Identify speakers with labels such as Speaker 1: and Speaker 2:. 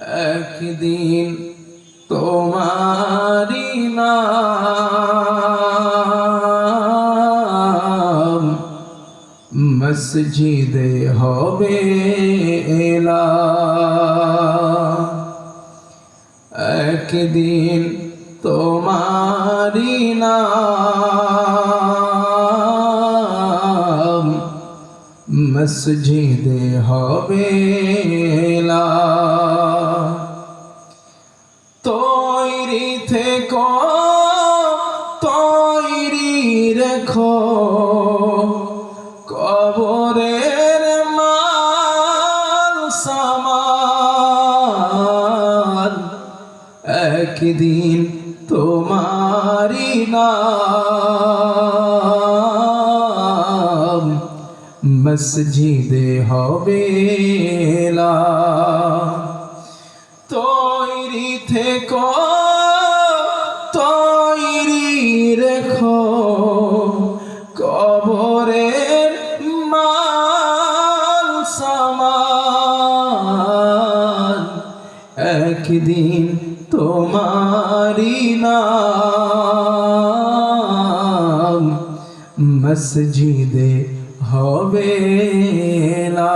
Speaker 1: একদিন তোমারি নাম মসজিদে হবে এলা। একদিন তোমারি নাম মসজিদে হবে তৈরি রেখো। কবরের মাল সামান। একদিন তোমারি নাম মসজিদে হবে তৈরি থেকো। তৈরি রেখো কবরের মাল সামান। একদিন তোমারি নাম মসজিদে হবে না।